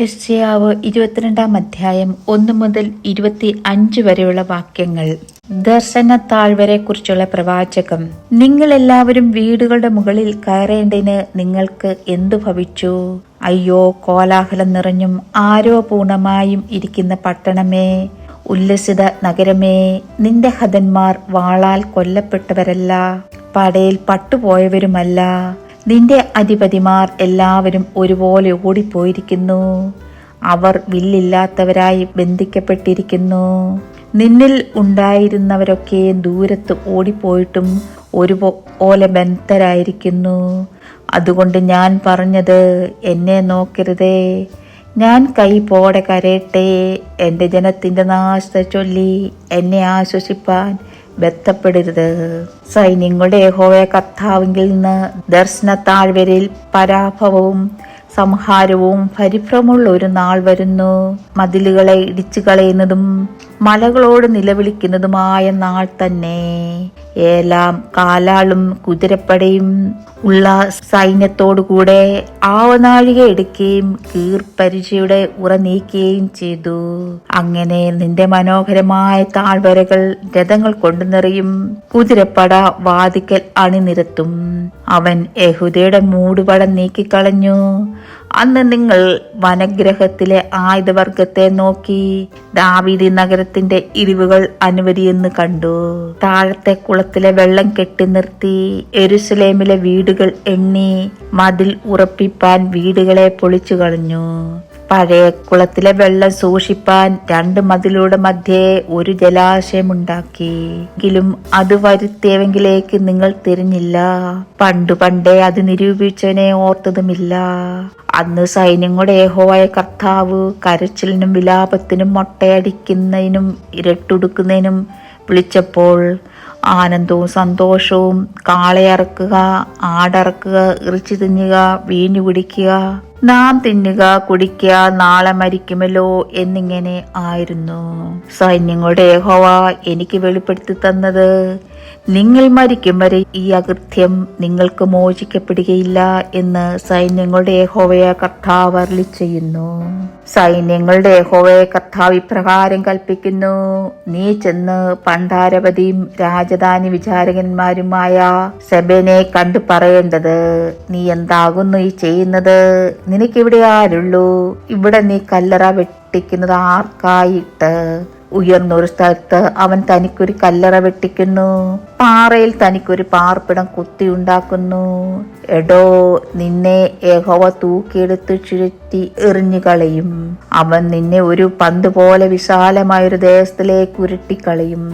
യശ്യാവ് ഇരുപത്തിരണ്ടാം അധ്യായം ഒന്ന് മുതൽ ഇരുപത്തി അഞ്ച് വരെയുള്ള വാക്യങ്ങൾ. ദർശന താഴ്വരെ കുറിച്ചുള്ള പ്രവാചകം നിങ്ങൾ എല്ലാവരും വീടുകളുടെ മുകളിൽ കയറേണ്ടതിന് നിങ്ങൾക്ക് എന്തു ഭവിച്ചു? അയ്യോ കോലാഹലം നിറഞ്ഞും ആരോ പൂർണമായും ഇരിക്കുന്ന പട്ടണമേ ഉല്ലസിത നഗരമേ നിന്റെ ഹതന്മാർ വാളാൽ കൊല്ലപ്പെട്ടവരല്ല പടയിൽ പട്ടുപോയവരുമല്ല നിന്റെ അധിപതിമാർ എല്ലാവരും ഒരുപോലെ ഓടിപ്പോയിരിക്കുന്നു. അവർ വില്ലില്ലാത്തവരായി ബന്ധിക്കപ്പെട്ടിരിക്കുന്നു. നിന്നിൽ ഉണ്ടായിരുന്നവരൊക്കെ ദൂരത്ത് ഓടിപ്പോയിട്ടും ഒരുപോലെ ബന്ധരായിരിക്കുന്നു. അതുകൊണ്ട് ഞാൻ പറഞ്ഞത് എന്നെ നോക്കരുതേ. ഞാൻ കൈ പോടെ കരയട്ടെ. എന്റെ ജനത്തിന്റെ നാശത്തെ ചൊല്ലി എന്നെ ആശ്വസിപ്പാൻ ബന്ധപ്പെടരുത്. സൈന്യങ്ങളുടെ യഹോവയ കർത്താവിങ്കിൽ നിന്ന് ദർശന താഴ്വരയിൽ പരാഭവവും സംഹാരവും പരിഭ്രമുള്ള ഒരു നാൾ വരുന്നു. മതിലുകളെ ഇടിച്ചു കളയുന്നതും മലകളോട് നിലവിളിക്കുന്നതുമായ നാൾ തന്നെ. ഏലാം കാലാളും കുതിരപ്പടയും ഉള്ള സൈന്യത്തോടുകൂടെ ആവനാഴിക എടുക്കുകയും കീർപരിചയുടെ ഉറ നീക്കുകയും ചെയ്തു. അങ്ങനെ നിന്റെ മനോഹരമായ താഴ്വരകൾ രഥങ്ങൾ കൊണ്ടു നിറയും കുതിരപ്പട വാതിക്കൽ അണിനിരത്തും. അവൻ യഹുദയുടെ മൂടുപടം നീക്കിക്കളഞ്ഞു. അന്ന് നിങ്ങൾ വനഗ്രഹത്തിലെ ആയുധവർഗത്തെ നോക്കി ദാവീദി നഗരത്തിന്റെ ഇരിവുകൾ അനുവദിയെന്ന് കണ്ടു. താഴത്തെ കുളത്തിലെ വെള്ളം കെട്ടി നിർത്തി എരുസലേമിലെ വീടുകൾ എണ്ണി മതിൽ ഉറപ്പിപ്പാൻ വീടുകളെ പൊളിച്ചു കളഞ്ഞു. പഴയ കുളത്തിലെ വെള്ളം സൂക്ഷിപ്പാൻ രണ്ട് മതിലൂടെ മധ്യേ ഒരു ജലാശയമുണ്ടാക്കി. എങ്കിലും അത് വരുത്തിയവെങ്കിലേക്ക് നിങ്ങൾ തിരിഞ്ഞില്ല. പണ്ടു പണ്ടേ അത് നിരൂപിച്ചവനെ ഓർത്തതുമില്ല. അന്ന് സൈന്യങ്ങളുടെ ഏഹോവായ കർത്താവ് കരച്ചിലിനും വിലാപത്തിനും മൊട്ടയടിക്കുന്നതിനും ഇരട്ടുടുക്കുന്നതിനും വിളിച്ചപ്പോൾ ആനന്ദവും സന്തോഷവും കാളയറക്കുക ആടറക്കുക ഇറച്ചി തിന്നുക വീഞ്ഞു കുടിക്കുക നാം തിന്നുക കുടിക്കുക നാളെ മരിക്കുമല്ലോ എന്നിങ്ങനെ ആയിരുന്നു. സൈന്യങ്ങളുടെ യഹോവ എനിക്ക് വെളിപ്പെടുത്തി തന്നത്. നിങ്ങൾ മരിക്കും വരെ ഈ അകൃത്യം നിങ്ങൾക്ക് മോചിക്കപ്പെടുകയില്ല എന്ന് സൈന്യങ്ങളുടെ യഹോവയ കർത്താവ് അരളി ചെയ്യുന്നു. സൈന്യങ്ങളുടെ യഹോവയ കർത്താവ് ഇപ്രകാരം കൽപ്പിക്കുന്നു. നീ ചെന്ന് പണ്ടാരപതിയും രാജധാനി വിചാരകന്മാരുമായ സെബനെ കണ്ടു പറയേണ്ടത്. നീ എന്താകുന്നു ഈ ചെയ്യുന്നത്? നിനക്കിവിടെ ആരുള്ളൂ ഇവിടെ നീ കല്ലറ വെട്ടിക്കുന്നത് ആർക്കായിട്ട്? ഉയർന്നൊരു സ്ഥലത്ത് അവൻ തനിക്കൊരു കല്ലറ വെട്ടിക്കുന്നു. പാറയിൽ തനിക്കൊരു പാർപ്പിടം കുത്തിയുണ്ടാക്കുന്നു. എടോ നിന്നെ യഹോവ തൂക്കിയെടുത്ത് ചുരുത്തി എറിഞ്ഞുകളയും. അവൻ നിന്നെ ഒരു പന്ത് പോലെ വിശാലമായൊരു ദേശത്തിലേക്ക് ഉരുട്ടിക്കളയും.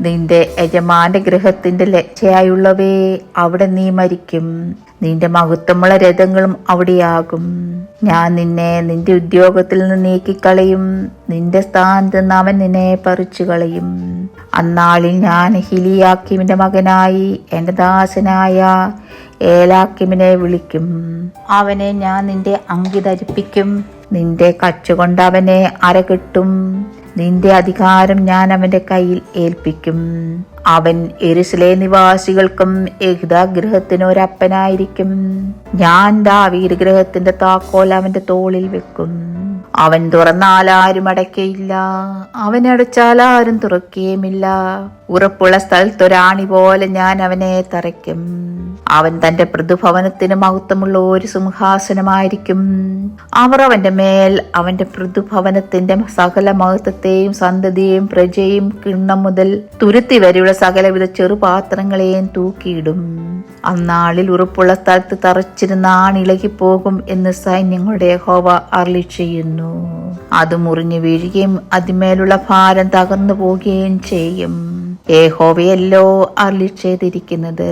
നിന്റെ യജമാന്റെ ഗൃഹത്തിന്റെ ലക്ഷയായുള്ളവേ അവിടെ നീ മരിക്കും. നിന്റെ മഹത്വമുള്ള രഥങ്ങളും അവിടെയാകും. ഞാൻ നിന്നെ നിന്റെ ഉദ്യോഗത്തിൽ നിന്ന് നീക്കിക്കളയും. നിന്റെ സ്ഥാനത്ത് നിന്ന് അവൻ നിന്നെ പറിച്ചു കളയും അന്നാളിൽ ഞാൻ ഹിലിയാക്കിമിന്റെ മകനായി എന്റെ ദാസനായ ഏലാക്കിമിനെ വിളിക്കും. അവനെ ഞാൻ നിന്റെ അങ്കി ധരിപ്പിക്കും നിന്റെ കച്ചുകൊണ്ട് അവനെ അരകിട്ടും. നിന്റെ അധികാരം ഞാൻ അവന്റെ കയ്യിൽ ഏൽപ്പിക്കും. അവൻ എരുസലേ നിവാസികൾക്കും യഹുദാഗ്രഹത്തിന് ഒരപ്പനായിരിക്കും. ഞാൻ ദാവീദ് ഗ്രഹത്തിന്റെ താക്കോൽ അവന്റെ തോളിൽ വെക്കും. അവൻ തുറന്നാൽ ആരും അടയ്ക്കയില്ല. അവൻ അടച്ചാൽ ആരും തുറക്കുകയുമില്ല. ഉറപ്പുള്ള സ്ഥലത്തൊരാണി പോലെ ഞാൻ അവനെ തറയ്ക്കും. അവൻ തന്റെ പൃഥുഭവനത്തിന് മഹത്വമുള്ള ഒരു സിംഹാസനമായിരിക്കും. അവർ അവന്റെ മേൽ അവന്റെ പൃഥുഭവനത്തിന്റെ സകല മഹത്വത്തെയും സന്തതിയെയും പ്രജയും കിണ്ണം മുതൽ തുരുത്തി വരെയുള്ള സകലവിധ ചെറുപാത്രങ്ങളെയും തൂക്കിയിടും. അന്നാളിൽ ഉറപ്പുള്ള സ്ഥലത്ത് തറച്ചിരുന്ന ആണിളകിപ്പോകും എന്ന് സൈന്യങ്ങളുടെ ഹോവ അർളി ചെയ്യുന്നു. അത് മുറിഞ്ഞു വീഴുകയും അതിമേലുള്ള ഭാരം തകർന്നു പോകുകയും ചെയ്യും. ഏഹോവയല്ലോ അർളി ചെയ്തിരിക്കുന്നത്.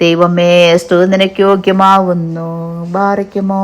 ദൈവമേ സ്തുതി നിനക്ക് യോഗ്യമാവുന്നു. ബാറയ്ക്കുമോ